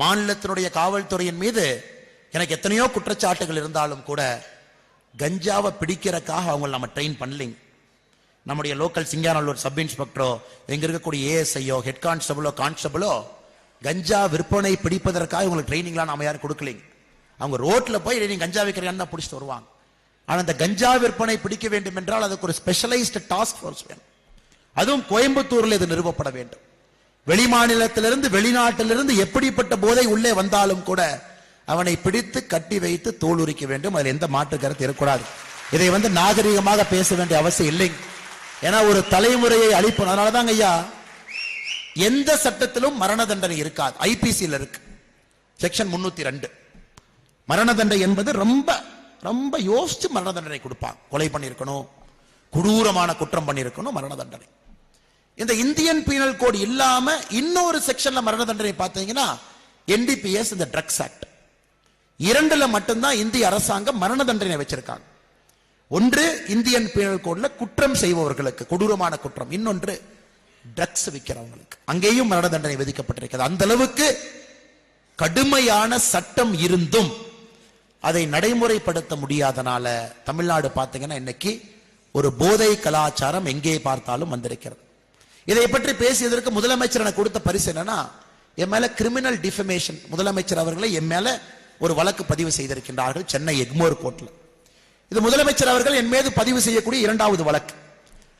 மாநிலத்தினுடைய காவல்துறையின் மீது எனக்கு எத்தனையோ குற்றச்சாட்டுகள் இருந்தாலும் கூட கஞ்சாவை பிடிக்கிறக்காக அவங்க நம்ம ட்ரெயின் பண்ணலிங்க. நம்முடைய லோக்கல் சிங்கானல்லூர் சப் இன்ஸ்பெக்டரோ எங்க இருக்கக்கூடிய ஏஎஸ்ஐயோ ஹெட் கான்ஸ்டபிளோ கான்ஸ்டபிளோ கஞ்சா விற்பனை பிடிப்பதற்காக இவங்களுக்கு ட்ரைனிங்லாம் நாம யாரும் கொடுக்கலைங்க. அவங்க ரோட்ல போய் நீங்க கஞ்சா விற்கிறீங்கன்னு தான் பிடிச்சிட்டு வருவாங்க. ஆனா அந்த கஞ்சா விற்பனை பிடிக்க வேண்டும் என்றால் அதுக்கு ஒரு ஸ்பெஷலைஸ்டு டாஸ்க் ஃபோர்ஸ் வேணும். அதுவும் கோயம்புத்தூர்ல இது நிறுவப்பட வேண்டும். வெளி மாநிலத்திலிருந்து வெளிநாட்டிலிருந்து எப்படிப்பட்ட போதை உள்ளே வந்தாலும் கூட அவனை பிடித்து கட்டி வைத்து தோல் உரிக்க வேண்டும். அதில் எந்த மாற்று கருத்து இருக்கக்கூடாது. இதை வந்து நாகரிகமாக பேச வேண்டிய அவசியம் இல்லைங்க ஏன்னா ஒரு தலைமுறையை அழிப்போம். அதனாலதாங்க ஐயா எந்த சட்டத்திலும் மரண தண்டனை இருக்காது. ஐபிசியில் இருக்கு. செக்ஷன் முன்னூத்தி ரெண்டு. மரண தண்டனை என்பது ரொம்ப ரொம்ப யோசிச்சு மரண தண்டனை கொடுப்பான் கொலை பண்ணியிருக்கணும். கொடூரமான குற்றம் பண்ணியிருக்கணும் மரண தண்டனை. இந்த இந்தியன் பீனல் கோட் இல்லாம இன்னொரு செக்ஷன்ல மரண தண்டனை பார்த்தீங்கன்னா என்டிபிஎஸ் இந்த ட்ரக்ஸ் ஆக்ட் இரண்டுல மட்டும்தான் இந்திய அரசாங்கம் மரண தண்டனை வச்சிருக்காங்க. ஒன்று இந்தியன் பீனல் கோட்ல குற்றம் செய்பவர்களுக்கு கொடூரமான குற்றம். இன்னொன்று ட்ரக்ஸ் விற்கிறவங்களுக்கு அங்கேயும் மரண தண்டனை விதிக்கப்பட்டிருக்கிறது. அந்த அளவுக்கு கடுமையான சட்டம் இருந்தும் அதை நடைமுறைப்படுத்த முடியாதனால தமிழ்நாடு பார்த்தீங்கன்னா இன்னைக்கு ஒரு போதை கலாச்சாரம் எங்கே பார்த்தாலும் வந்திருக்கிறது. இதை பற்றி பேசியதற்கு முதலமைச்சர் எனக்கு கொடுத்த பரிசு என்னன்னா என் மேல கிரிமினல் டிஃபமேஷன் முதலமைச்சர் அவர்களை என் மேல ஒரு வழக்கு பதிவு செய்திருக்கின்றார்கள் சென்னை எக்மோர் கோர்ட்ல. இது முதலமைச்சர் அவர்கள் என் மீது பதிவு செய்யக்கூடிய இரண்டாவது வழக்கு.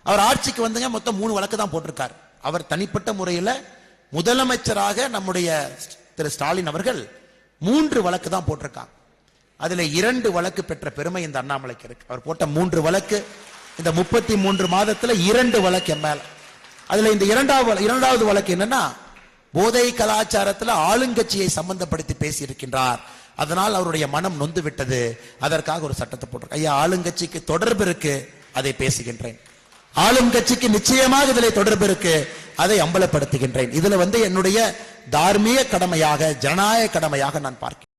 அவர் ஆட்சிக்கு வந்துங்க மொத்தம் மூணு வழக்கு தான் போட்டிருக்கார். அவர் தனிப்பட்ட முறையில் முதலமைச்சராக நம்முடைய திரு ஸ்டாலின் அவர்கள் மூன்று வழக்கு தான் போட்டிருக்காங்க. அதுல இரண்டு வழக்கு பெற்ற பெருமை இந்த அண்ணாமலைக்கு இருக்கு. அவர் போட்ட மூன்று வழக்கு இந்த முப்பத்தி மூன்று மாதத்துல இரண்டு வழக்கு என் மேல. அதுல இந்த இரண்டாவது இரண்டாவது வழக்கு என்னன்னா போதை கலாச்சாரத்துல ஆளுங்கட்சியை சம்பந்தப்படுத்தி பேசியிருக்கின்றார். அதனால் அவருடைய மனம் நொந்து விட்டது அதற்காக ஒரு சட்டத்தை போட்டிருக்க. ஐயா ஆளுங்கட்சிக்கு தொடர்பு இருக்கு அதை பேசுகின்றேன். ஆளும் கட்சிக்கு நிச்சயமாக இதில் தொடர்பு இருக்கு அதை அம்பலப்படுத்துகின்றேன். இதுல வந்து என்னுடைய தார்மீக கடமையாக ஜனநாயக கடமையாக நான் பார்க்கிறேன்.